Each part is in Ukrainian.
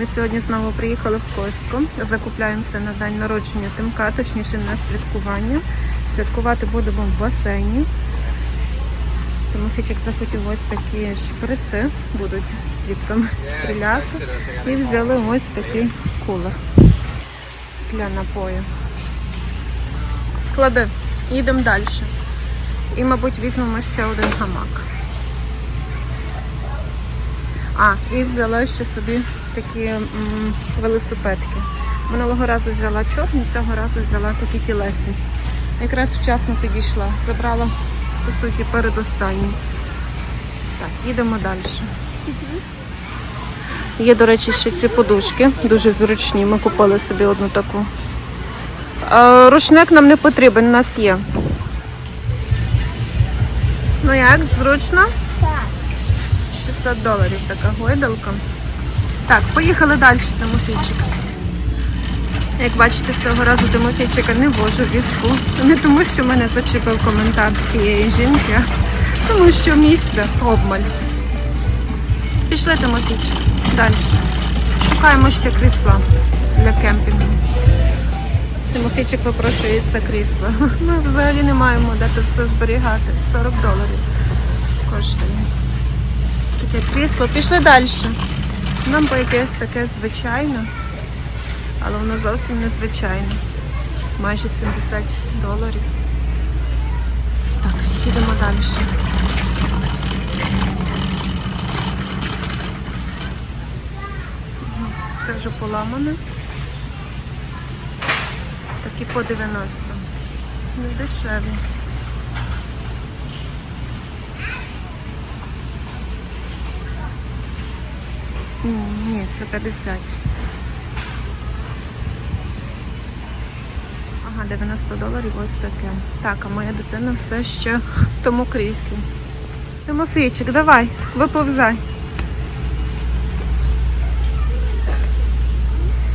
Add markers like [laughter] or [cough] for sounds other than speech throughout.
Ми сьогодні знову приїхали в Костку. Закупляємося на день народження Тимка, точніше на святкування. Святкувати будемо в басейні. Тимофійчик захотів ось такі шприци, будуть з дітками стріляти. І взяли ось такий кулер для напою. Клади, їдемо далі. І, мабуть, візьмемо ще один гамак. А, і взяла ще собі такі м, велосипедки. Минулого разу взяла чорні, цього разу взяла такі тілесні. Якраз вчасно підійшла. Забрала, по суті, передостанній. Так, їдемо далі. Є, до речі, ще ці подушки, дуже зручні. Ми купили собі одну таку. Рушник нам не потрібен, у нас є. Ну як, зручно? 600 доларів така гойдалка. Так, поїхали далі, Тимофійчик. Як бачите, цього разу Тимофійчика не вожу в візку. Не тому, що мене зачепив коментар тієї жінки, а тому що місце обмаль. Пішли, Тимофійчик. Далі. Шукаємо ще крісла для кемпінгу. Тимофійчик випрошує це крісло. Ми взагалі не маємо де це все зберігати. 40 доларів коштує. Таке крісло. Пішли далі. Нам по якесь таке звичайне, але воно зовсім незвичайне. Майже 70 доларів. Так, їдемо далі. Це вже поламане. Такі по 90. Не дешеві. Ні, це 50. Ага, 90 доларів ось таке. Так, а моя дитина все ще в тому кріслі. Тимофійчик, давай, виповзай.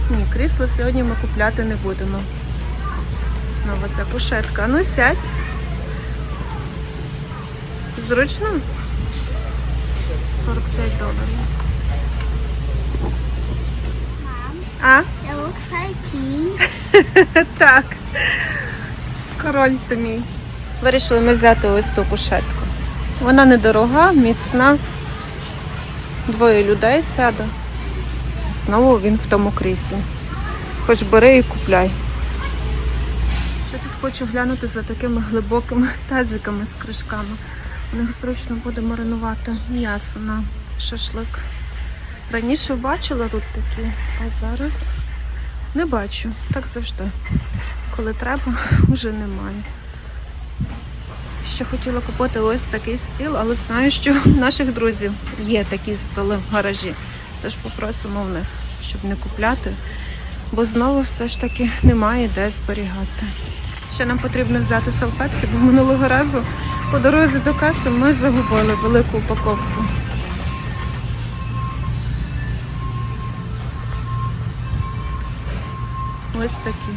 Ні, крісло сьогодні ми купляти не будемо. Знову ця кушетка. Ну сядь. Зручно? 45 доларів. А? It looks like king. Так. Король ти мій. Вирішили ми взяти ось ту кушетку. Вона недорога, міцна. Двоє людей сяде. Знову він в тому кріслі. Хоч бери і купляй. Ще тут хочу глянути за такими глибокими тазиками з кришками. У них зручно буде маринувати м'ясо на шашлик. Раніше бачила тут такі, а зараз не бачу. Так завжди. Коли треба, [laughs] вже немає. Ще хотіла купити ось такий стіл, але знаю, що в наших друзів є такі столи в гаражі. Тож попросимо в них, щоб не купляти, бо знову все ж таки немає де зберігати. Ще нам потрібно взяти салфетки, бо минулого разу по дорозі до каси ми загубили велику упаковку. Ось такі.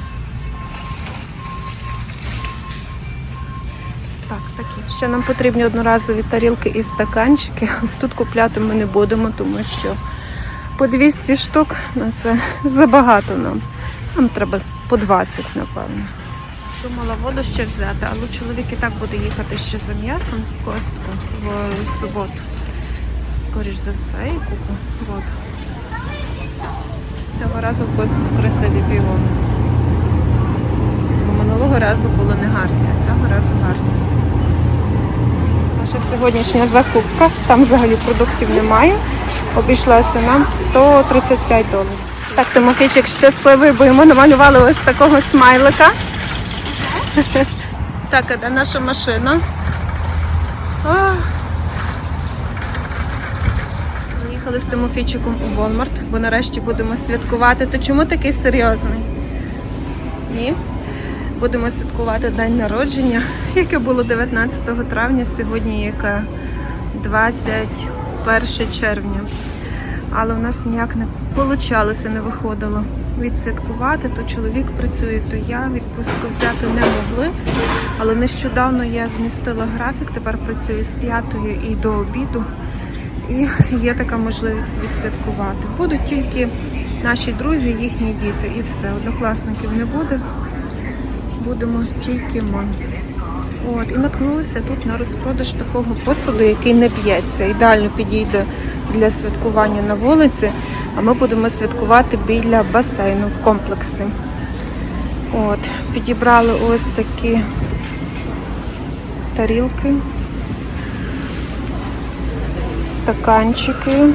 Так, такі. Ще нам потрібні одноразові тарілки і стаканчики. [laughs] Тут купляти ми не будемо, тому що по 200 штук на це забагато нам. Нам треба по 20, напевно. Думала воду ще взяти, але чоловік і так буде їхати ще за м'ясом в костку в суботу. Скоріш за все, і купу воду. Цього разу красиві півони. Бо минулого разу було не гарні, а цього разу гарні. Наша сьогоднішня закупка, там взагалі продуктів немає. Обійшлася нам 135 доларів. Так, Тимофійчик щасливий, бо йому намалювали ось такого смайлика. Так, а де наша машина? Заїхали з Тимофійчиком у Walmart, бо нарешті будемо святкувати. То чому такий серйозний? Ні? Будемо святкувати день народження, яке було 19 травня, сьогодні яке 21 червня. Але в нас ніяк не получалося, не виходило відсвяткувати. То чоловік працює, то я відпустку взяти не могли. Але нещодавно я змістила графік, тепер працюю з 5 і до обіду. І є така можливість відсвяткувати. Будуть тільки наші друзі, їхні діти. І все. Однокласників не буде. Будемо тільки ми. От, і наткнулися тут на розпродаж такого посуду, який не п'ється. Ідеально підійде для святкування на вулиці, а ми будемо святкувати біля басейну в комплексі. От, підібрали ось такі тарілки, стаканчики,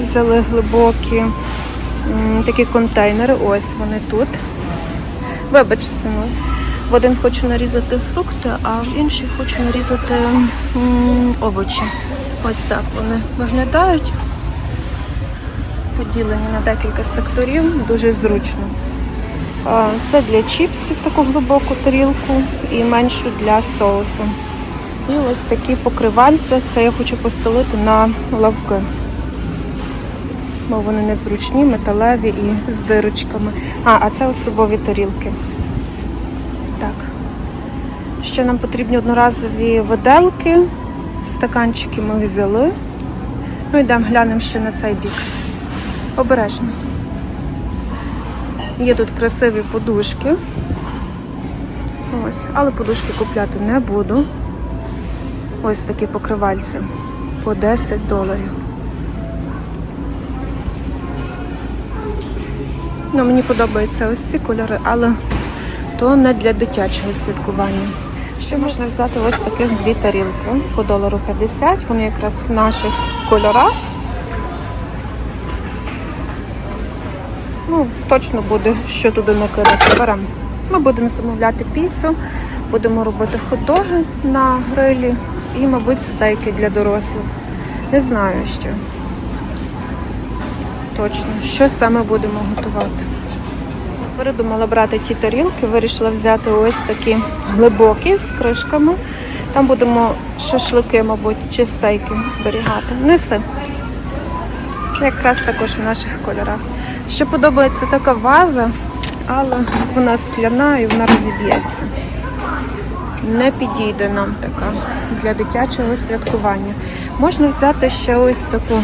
взяли глибокі такі контейнери. Ось вони тут. Вибач, сину. В один хочу нарізати фрукти, а в інший хочу нарізати овочі. Ось так вони виглядають. Поділені на декілька секторів, дуже зручно. Це для чіпсів таку глибоку тарілку і меншу для соусу. І ось такі покривальця. Це я хочу постелити на лавки. Бо вони незручні, металеві і з дирочками. А, а це особові тарілки. Так. Ще нам потрібні одноразові виделки. Стаканчики ми взяли. Ну, йдемо глянемо ще на цей бік. Обережно. Є тут красиві подушки. Ось, але подушки купляти не буду. Ось такі покривальці по 10 доларів. Ну, мені подобаються ось ці кольори, але то не для дитячого святкування. Ще можна взяти ось таких дві тарілки по долару 50. Вони якраз в наших кольорах. Ну, точно буде, що туди накидати. Беремо. Ми будемо замовляти піцу, будемо робити хот-доги на грилі і, мабуть, стейки для дорослих. Не знаю що. Точно, що саме будемо готувати. Передумала брати ті тарілки, вирішила взяти ось такі глибокі з кришками. Там будемо шашлики, мабуть, чи стейки зберігати. Неси. Якраз також в наших кольорах. Ще подобається така ваза, але вона скляна і вона розіб'ється. Не підійде нам така для дитячого святкування. Можна взяти ще ось таку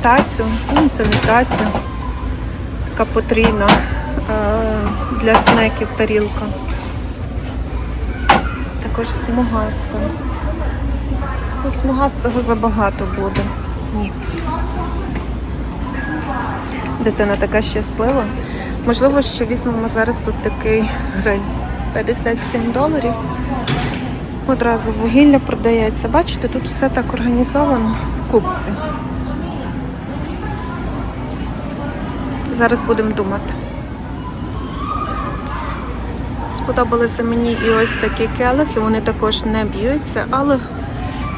тацю, ну це не таця, така потрійна е, для снеків тарілка. Також смугаста. Ну, Смугастого забагато буде. Ні. Дитина така щаслива. Можливо, що візьмемо зараз тут такий гриль. 57 доларів. Одразу вугілля продається. Бачите, тут все так організовано в купці. Зараз будемо думати. Сподобалися мені і ось такі келихи, вони також не б'ються, але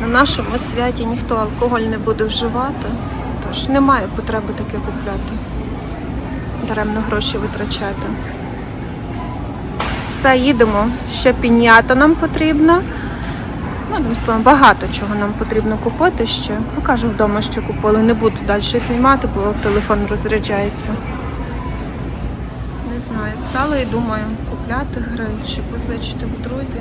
на нашому святі ніхто алкоголь не буде вживати, тож немає потреби таке купляти. Даремно гроші витрачати. Все, їдемо. Ще пінята нам потрібна. Ну, одним словом, багато чого нам потрібно купити ще. Покажу вдома, що купили. Не буду далі знімати, бо телефон розряджається. Не знаю, стала і думаю, купляти гриль чи позичити в друзі.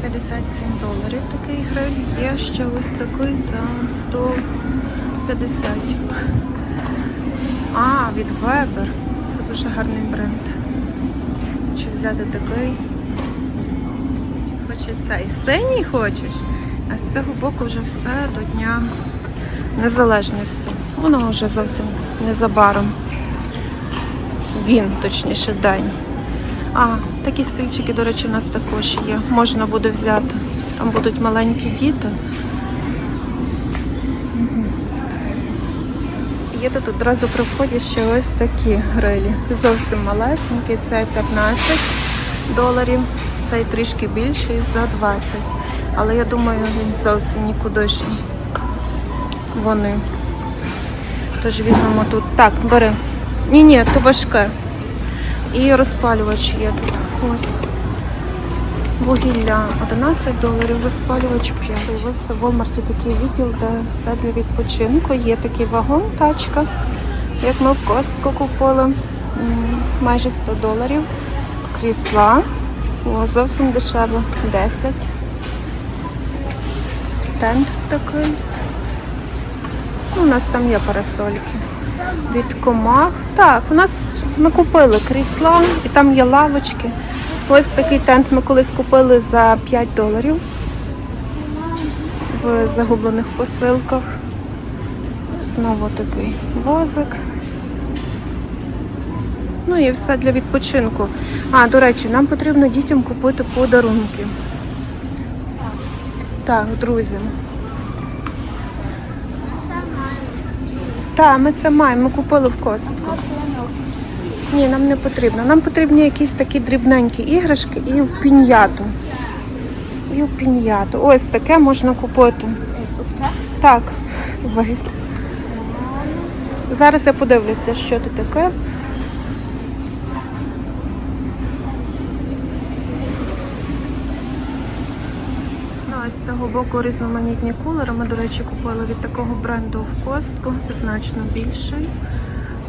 57 доларів такий гриль. Є ще ось такий за 150. А, від Weber. Це дуже гарний бренд. Чи взяти такий? Хоче цей синій хочеш? А з цього боку вже все до Дня Незалежності. Воно вже зовсім незабаром. Він, точніше, день. А, такі стільчики, до речі, у нас також є. Можна буде взяти. Там будуть маленькі діти. Є тут одразу при вході ще ось такі грилі. Зовсім малесенькі, це 15 доларів, цей трішки більший за 20. Але я думаю, він зовсім нікудишній. Вони. Тож візьмемо тут. Так, бери. Ні, ні, то важке. І розпалювач є тут. Ось. Вугілля 11 доларів, розпалювач 5. З'явився в Walmart такий відділ, де все для відпочинку. Є такий вагон, тачка, як ми в костку купили. Майже 100 доларів. Крісла. О, зовсім дешево. 10. Тент такий. Ну, у нас там є парасольки. від комах. Так, у нас ми купили крісла і там є лавочки. Ось такий тент ми колись купили за 5 доларів в загублених посилках. Знову такий возик. Ну і все для відпочинку. А, до речі, нам потрібно дітям купити подарунки. Так, друзям. Так, ми це маємо, ми купили в костку. Ні, нам не потрібно. Нам потрібні якісь такі дрібненькі іграшки і в піньяту. І в піньяту. Ось таке можна купити. Так, вийде. Зараз я подивлюся, що тут таке. Ну, а з цього боку різноманітні кулери. Ми, до речі, купили від такого бренду в костку, значно більший.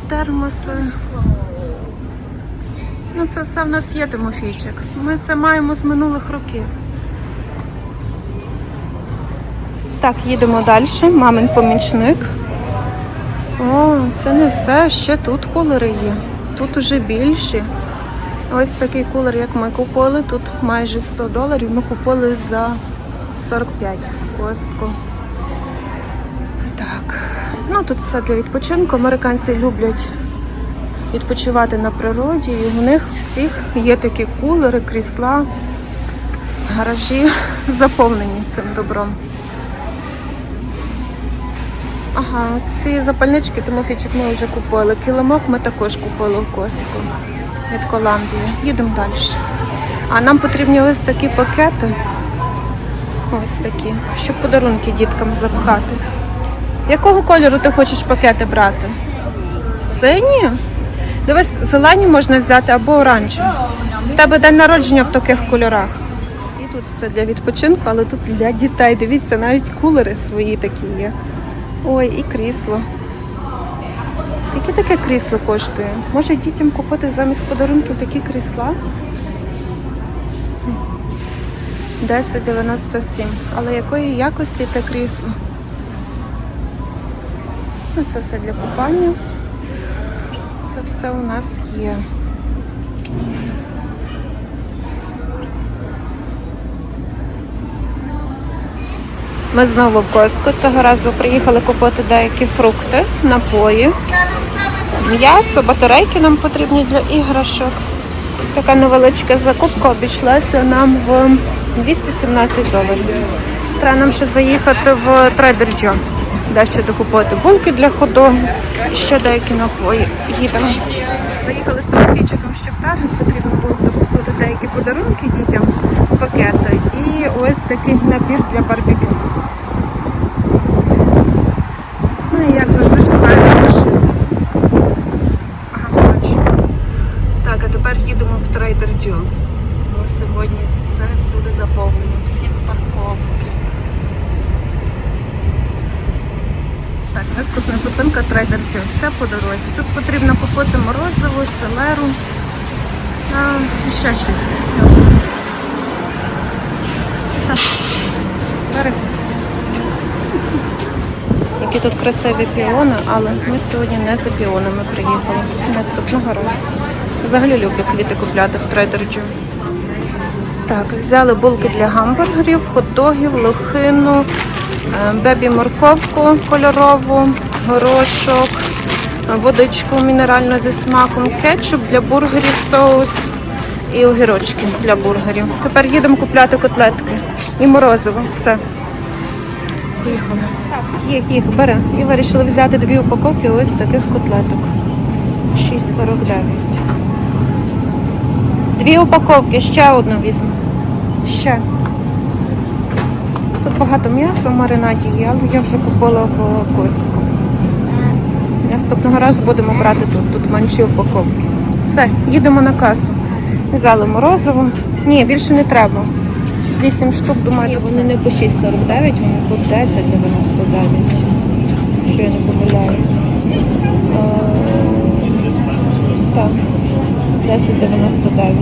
Термоси. Ну, це все в нас є, Тимофійчик. Ми це маємо з минулих років. Так, їдемо далі. Мамин помічник. О, це не все. Ще тут кулери є. Тут уже більші. Ось такий кулер, як ми купили. Тут майже 100 доларів. Ми купили за 45 в костку. Так. Ну тут все для відпочинку. Американці люблять відпочивати на природі. І у них всіх є такі кулери, крісла, гаражі заповнені цим добром. Ага, ці запальнички Тимофійчик ми вже купили. Килимок ми також купили в костку від Коламбії. Їдемо далі. А нам потрібні ось такі пакети. Ось такі, щоб подарунки діткам запхати. Якого кольору ти хочеш пакети брати? Сині? Дивись, зелені можна взяти або оранжеві. В тебе день народження в таких кольорах. І тут все для відпочинку, але тут для дітей. Дивіться, навіть кулери свої такі є. Ой, і крісло. Скільки таке крісло коштує? Може дітям купити замість подарунків такі крісла? 10,97. Але якої якості те крісло? Ну, це все для купання. Це все у нас є. Ми знову в Костку. Цього разу приїхали купити деякі фрукти, напої, м'ясо, батарейки нам потрібні для іграшок. Така невеличка закупка обійшлася нам в 217 доларів. Треба нам ще заїхати в Trader Joe, дещо докупити булки для ходогу, ще деякі напої. Їдемо. Заїхали з Тимофійчиком ще в Таргет, потрібно було докупити деякі подарунки дітям, пакети і ось такий набір для барбекю. Ну і як завжди шукаємо машину. Так, а тепер їдемо в Trader Joe. Бо сьогодні все всюди заповнено, всі парковки. Так, наступна зупинка Trader. Все по дорозі. Тут потрібно купити морозиво, селеру. І ще щось. Так. Які тут красиві піони, але ми сьогодні не за піонами приїхали. Наступного разу. Взагалі люблю квіти купляти в Trader. Так, взяли булки для гамбургерів, хот-догів, лохину, е, бебі-морковку кольорову, горошок, водичку мінеральну зі смаком, кетчуп для бургерів, соус і огірочки для бургерів. Тепер їдемо купляти котлетки і морозиво. Все. Поїхали. Так, їх, їх, бери. І вирішили взяти дві упаковки ось таких котлеток. 6,49. Дві упаковки, ще одну візьму. Ще. Тут багато м'яса в маринаді є, але я вже купила в костку. Наступного разу будемо брати тут, тут менші упаковки. Все, їдемо на касу. Взяли морозиво. Ні, більше не треба. 8 штук, думаю, вони не по 6,49, вони по 10,99. Якщо я не помиляюсь. Е, Так, 10,99.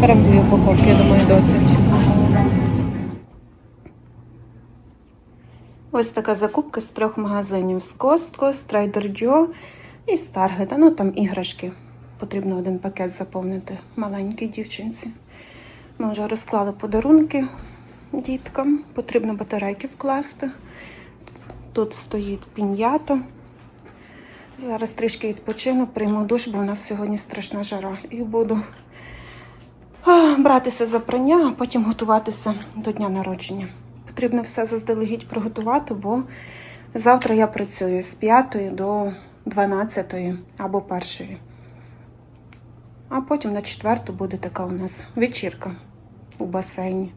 Беремо дві упаковки, я думаю, досить. Ось така закупка з трьох магазинів: з Costco, з Trader і Target. Ну там іграшки. Потрібно один пакет заповнити маленькій дівчинці. Ми вже розклали подарунки діткам. Потрібно батарейки вкласти. Тут стоїть пін'ята. Зараз трішки відпочину, прийму душ, бо у нас сьогодні страшна жара. І буду братися за прання, а потім готуватися до дня народження. Потрібно все заздалегідь приготувати, бо завтра я працюю з 5 до 12 або 1. А потім на 4 буде така у нас вечірка у басейні.